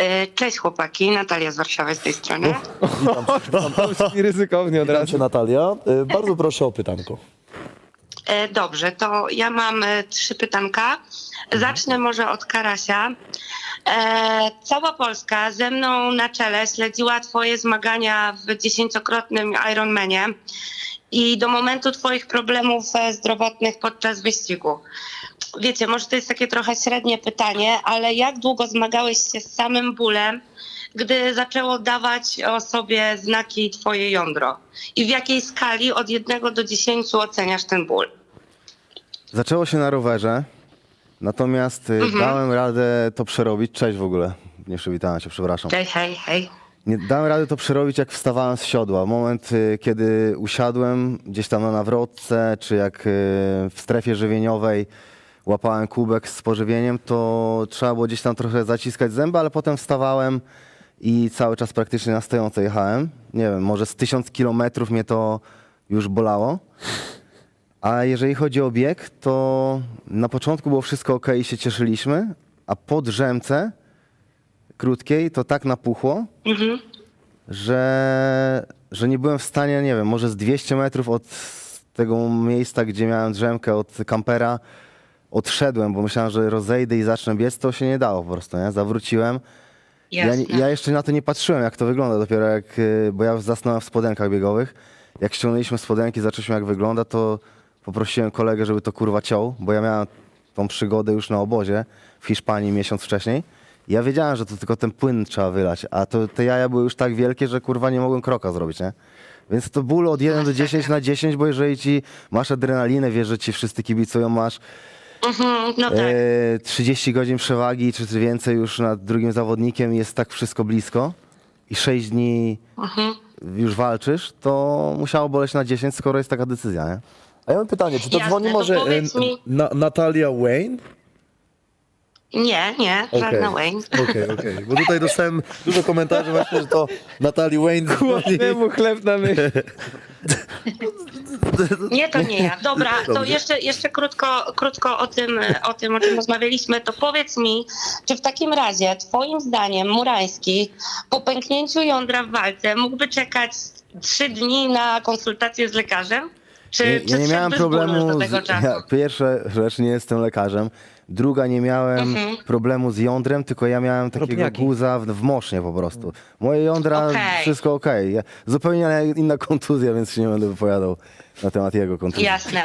E, Cześć chłopaki, Natalia z Warszawy z tej strony. I ryzykownie od Witam razu. Natalia. Y, Bardzo proszę o pytanko. E, Dobrze, to ja mam e, trzy pytanka. Zacznę może od Karasia. E, cała Polska ze mną na czele śledziła twoje zmagania w dziesięciokrotnym Ironmanie i do momentu twoich problemów e, zdrowotnych podczas wyścigu. Wiecie, może to jest takie trochę średnie pytanie, ale jak długo zmagałeś się z samym bólem, gdy zaczęło dawać o sobie znaki twoje jądro? I w jakiej skali od 1 do 10 oceniasz ten ból? Zaczęło się na rowerze, natomiast y, dałem radę to przerobić. Cześć w ogóle. Nie przywitałem się, przepraszam. Cześć, hej, hej. Nie dałem rady to przerobić, jak wstawałem z siodła. Moment, y, kiedy usiadłem gdzieś tam na nawrotce, czy jak y, w strefie żywieniowej łapałem kubek z pożywieniem, to trzeba było gdzieś tam trochę zaciskać zęby, ale potem wstawałem i cały czas praktycznie na stojąco jechałem. Nie wiem, może z tysiąc kilometrów mnie to już bolało. A jeżeli chodzi o bieg, to na początku było wszystko ok i się cieszyliśmy, a po drzemce krótkiej to tak napuchło, że, że nie byłem w stanie, nie wiem, może z 200 metrów od tego miejsca, gdzie miałem drzemkę od kampera, odszedłem, bo myślałem, że rozejdę i zacznę biec, to się nie dało po prostu, nie? Zawróciłem. Ja, Jasne. ja jeszcze na to nie patrzyłem, jak to wygląda, dopiero jak, y, bo ja zasnąłem w spodenkach biegowych. Jak ściągnęliśmy spodenki, zaczęliśmy jak wygląda, to poprosiłem kolegę, żeby to kurwa ciął, bo ja miałem tą przygodę już na obozie w Hiszpanii miesiąc wcześniej. Ja wiedziałem, że to tylko ten płyn trzeba wylać, a to, te jaja były już tak wielkie, że kurwa nie mogłem kroka zrobić, nie? Więc to ból od 1 do 10 na 10, bo jeżeli ci masz adrenalinę, wiesz, że ci wszyscy kibicują, masz Mhm, no tak. e, 30 godzin przewagi, czy więcej już nad drugim zawodnikiem, jest tak wszystko blisko i 6 dni Mhm. już walczysz, to musiało boleć na 10, skoro jest taka decyzja, nie? A ja mam pytanie, czy to Jasne, dzwoni to może powiedz mi- na, Natalia Wayne? Nie, nie, żadna Wayne. Okej, okej. Bo tutaj dostałem dużo komentarzy właśnie, że to Natalii Wayne dzwoni. Chleb na myśl. Nie, to nie ja. Dobra, to jeszcze, jeszcze krótko, krótko o, tym, o tym, o czym rozmawialiśmy. To powiedz mi, czy w takim razie twoim zdaniem Murański po pęknięciu jądra w walce mógłby czekać trzy dni na konsultację z lekarzem? Czy, Nie, czy ja nie miałem problemu. do Z, tego czasu? ja, pierwsza rzecz, nie jestem lekarzem. Druga, nie miałem Mhm. problemu z jądrem, tylko ja miałem takiego Drobniaki. guza w, w mosznie po prostu. Moje jądra, Okej. wszystko okej. Ja, zupełnie inna kontuzja, więc się nie będę wypowiadał na temat jego kontuzji. Jasne.